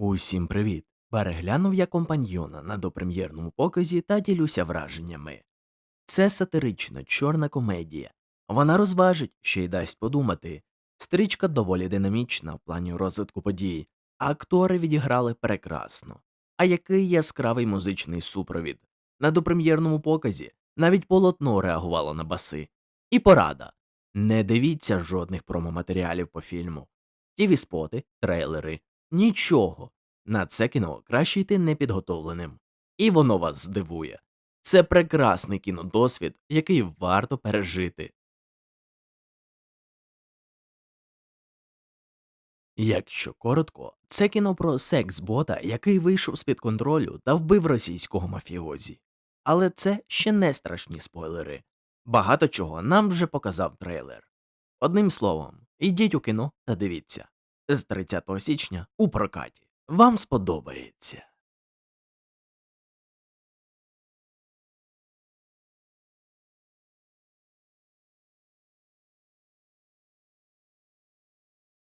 Усім привіт! Переглянув я компаньйона на допрем'єрному показі та ділюся враженнями. Це сатирична чорна комедія. Вона розважить, ще й дасть подумати. Стрічка доволі динамічна в плані розвитку подій, а актори відіграли прекрасно. А який яскравий музичний супровід. На допрем'єрному показі навіть полотно реагувало на баси. І порада. Не дивіться жодних промоматеріалів по фільму. Тіві споти, трейлери, нічого. На це кіно краще йти непідготовленим. І воно вас здивує. Це прекрасний кінодосвід, який варто пережити. Якщо коротко, це кіно про секс-бота, який вийшов з-під контролю та вбив російського мафіозі. Але це ще не страшні спойлери. Багато чого нам вже показав трейлер. Одним словом, ідіть у кіно та дивіться. З 30 січня у прокаті. Вам сподобається.